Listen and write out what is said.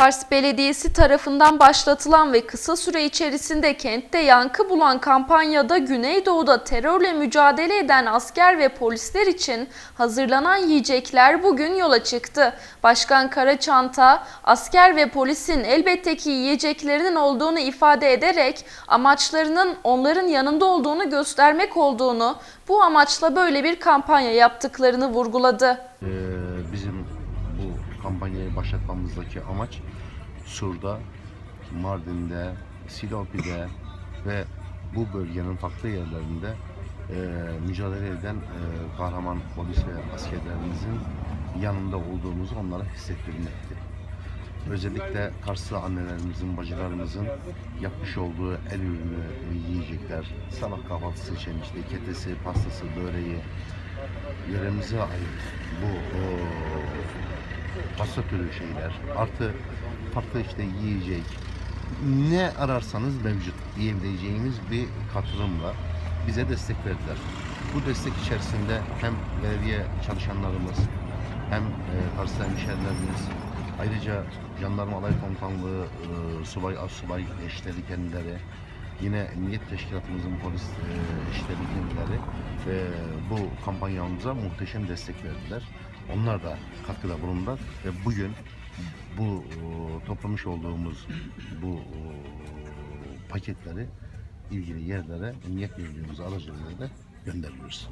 Kars Belediyesi tarafından başlatılan ve kısa süre içerisinde kentte yankı bulan kampanyada Güneydoğu'da terörle mücadele eden asker ve polisler için hazırlanan yiyecekler bugün yola çıktı. Başkan Karaçanta, asker ve polisin elbette ki yiyeceklerinin olduğunu ifade ederek amaçlarının onların yanında olduğunu göstermek olduğunu, bu amaçla böyle bir kampanya yaptıklarını vurguladı. Bizim bu kampanyayı başlatmamızdaki amaç Sur'da, Mardin'de, Silopi'de ve bu bölgenin farklı yerlerinde e, mücadele eden e, kahraman polis ve askerlerimizin yanında olduğumuzu onlara hissettirmekti. Özellikle Karslı annelerimizin, bacılarımızın yapmış olduğu el ürünü yiyecekler, sabah kahvaltısı için işte ketesi, pastası, böreği, yöremize ait bu o, pasta türü şeyler artı farklı işte yiyecek. Ne ararsanız mevcut. Diyebileceğimiz bir katılımla bize destek verdiler. Bu destek içerisinde hem belediye çalışanlarımız hem e, hemşehrilerimiz ayrıca Jandarma Alay Komutanlığı e, subay asubay eşleri kendileri yine Emniyet Teşkilatımızın polis e, e, bu kampanyamıza muhteşem destek verdiler. Onlar da katkıda bulundular ve bugün bu e, toplamış olduğumuz bu e, paketleri ilgili yerlere emniyet müdürlüğümüz aracılığıyla gönderiyoruz.